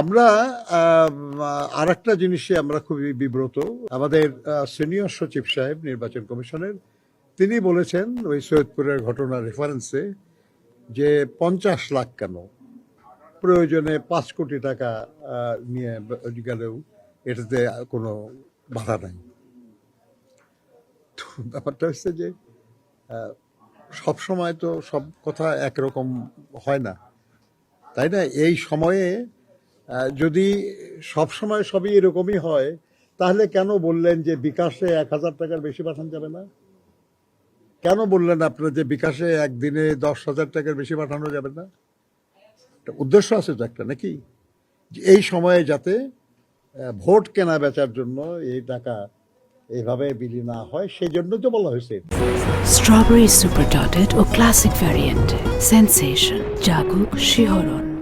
আমরা আর একটা জিনিসে আমরা খুবই বিব্রত। আমাদের সিনিয়র সচিব সাহেব, নির্বাচন কমিশনের, তিনি বলেছেন ওই সৈয়দপুরের ঘটনার রেফারেন্সে যে পঞ্চাশ লাখ কেন? প্রয়োজনে পাঁচ কোটি টাকা নিয়ে গেলেও এটাতে কোনো বাধা নাই। ব্যাপারটা হচ্ছে যে সব সময় তো সব কথা একরকম হয় না। তাই না? এই সময়ে যদি সব সময় সবই এরকমই হয়, তাহলে কেন বললেন যে বিকাশে এক হাজার টাকার বেশি পাঠানো যাবে না? কেন বললেন আপনার যে বিকাশে একদিনে দশ হাজার টাকার বেশি পাঠানো যাবে না? উদ্দেশ্য আছে তো একটা, নাকি? এই সময়ে যাতে ভোট কেনা বেচার জন্য এই টাকা এইভাবে বিলি না হয়, সেই জন্য তো বলা হয়েছে। স্ট্রবেরি সুপার ডটেড ও ক্লাসিক ভ্যারিয়েন্টে সেন্সেশন জাগুক শিহরণ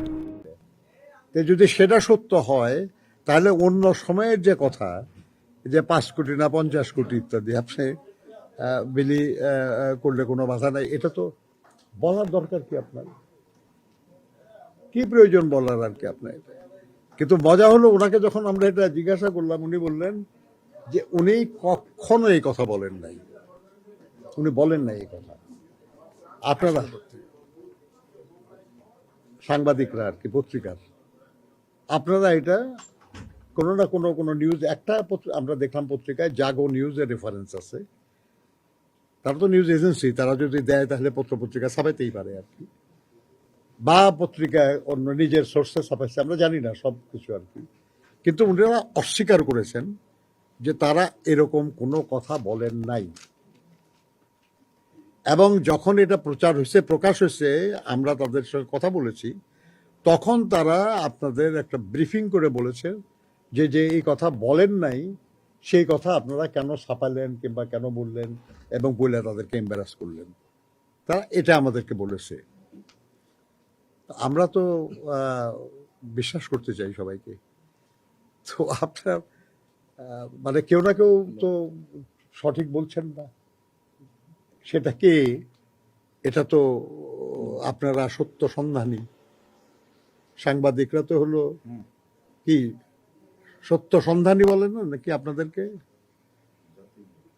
তো যদি সেটা সত্য হয় তাহলে অন্য সময়ের যে কথা যে পাঁচ কোটি না পঞ্চাশ কোটি ইত্যাদি আপনি বিলি করলে কোনো বাধা নাই এটা তো বলার দরকার কি আপনার? কি প্রয়োজন বলার আর কি আপনার কিন্তু মজা হলো ওনাকে যখন আমরা এটা জিজ্ঞাসা করলাম উনি বললেন যে উনি কখনো এই কথা বলেন নাই। উনি বলেন নাই এই কথা। আপনারা সাংবাদিকরা আর কি পত্রিকার। আপনারা এটা কোনো না কোনো কোনো নিউজ একটা আমরা দেখলাম পত্রিকায় জাগো নিউজের রেফারেন্স আছে। তারা তো নিউজ এজেন্সি তারা যদি দেয় তাহলে পত্র পত্রিকা ছাপাইতেই পারে আর কি। বা পত্রিকায় অন্য নিজের সোর্সে ছাপাইছে, আমরা জানি না, সব কিছু আর কি। কিন্তু উনারা অস্বীকার করেছেন যে তারা এরকম কোনো কথা বলেন নাই। এবং যখন এটা প্রচার হয়েছে, প্রকাশ হয়েছে, আমরা তাদের সঙ্গে কথা বলেছি তখন তারা আপনাদের একটা ব্রিফিং করে বলেছে যে যে এই কথা বলেন নাই, সেই কথা আপনারা কেন ছাপালেন কিংবা কেন বললেন এবং বলে তাদেরকে এম্বারাস করলেন। তারা এটা আমাদেরকে বলেছে। আমরা তো বিশ্বাস করতে চাই সবাইকে। তো আপনার মানে কেউ না কেউ তো সঠিক বলছেন না। সেটা কি? এটা তো আপনারা সত্য সন্ধানী। সাংবাদিকরা তো হলো কি সত্য সন্ধানী বলেন না নাকি আপনাদেরকে?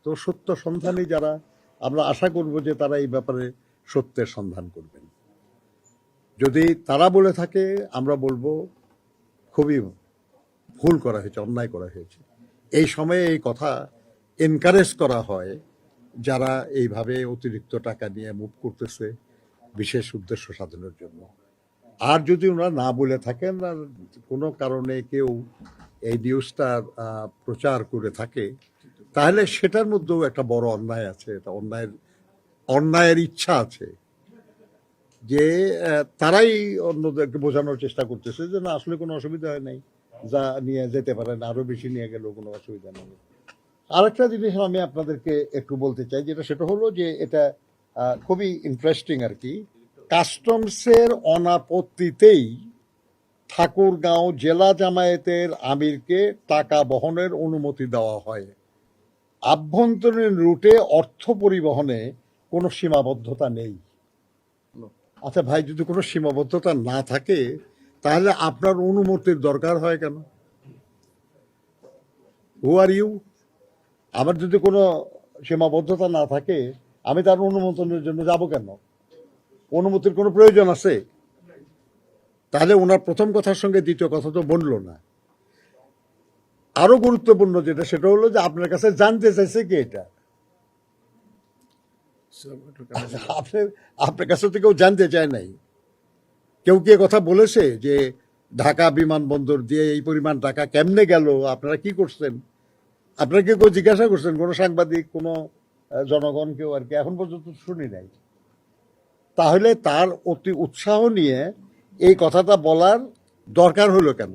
তো সত্য সন্ধানী যারা আমরা আশা করব যে তারা এই ব্যাপারে সত্যের সন্ধান করবেন। যদি তারা বলে থাকে আমরা বলব খুবই ভুল করা হয়েছে অন্যায় করা হয়েছে। এই সময়ে এই কথা এনকারেজ করা হয় যারা এইভাবে অতিরিক্ত টাকা নিয়ে মুভ করতেছে বিশেষ উদ্দেশ্য সাধনের জন্য। আর যদি ওনারা না বলে থাকেন আর কোনো কারণে কেউ এই নিউজটার আহ, প্রচার করে থাকে তাহলে সেটার মধ্যেও একটা বড় অন্যায় আছে এটা অন্যায়ের অন্যায়ের ইচ্ছা আছে। যে তারাই অন্যদেরকে বোঝানোর চেষ্টা করতেছে যে না আসলে কোনো অসুবিধা হয় নাই যা নিয়ে যেতে পারেন আরও বেশি নিয়ে গেলেও কোনো অসুবিধা নেই। আরেকটা জিনিস আমি আপনাদেরকে একটু বলতে চাই যেটা সেটা হলো যে এটা খুবই ইন্টারেস্টিং আর কি। কাস্টমসের অনাপত্তিতেই ঠাকুরগাঁও জেলা জামায়াতের আমিরকে টাকা বহনের অনুমতি দেওয়া হয়। আভ্যন্তরীণ রুটে অর্থ পরিবহনে কোনো সীমাবদ্ধতা নেই। আচ্ছা ভাই, যদি কোনো সীমাবদ্ধতা না থাকে, তাহলে আপনার অনুমতির দরকার হয় কেন? হু আর ইউ আমার যদি কোনো সীমাবদ্ধতা না থাকে, আমি তার অনুমোদনের জন্য যাব কেন? অনুমতির কোনো প্রয়োজন আছে? তাহলে ওনার প্রথম কথার সঙ্গে দ্বিতীয় কথা তো বলল না। আরও গুরুত্বপূর্ণ যেটা, সেটা হলো যে আপনার কাছে জানতে চাইছে কি এটা? আপনার কাছে তো কেউ জানতে চায় নাই। কেউ কি কথা বলেছে যে ঢাকা বিমানবন্দর দিয়ে এই পরিমাণ টাকা কেমনে গেল? আপনারা কি করছেন? আপনারা কেউ জিজ্ঞাসা করছেন? কোনো সাংবাদিক, কোনো জনগণ কেউ আর কি? এখন পর্যন্ত শুনি নাই। তাহলে তার অতি উৎসাহ নিয়ে এই কথাটা বলার দরকার হলো কেন?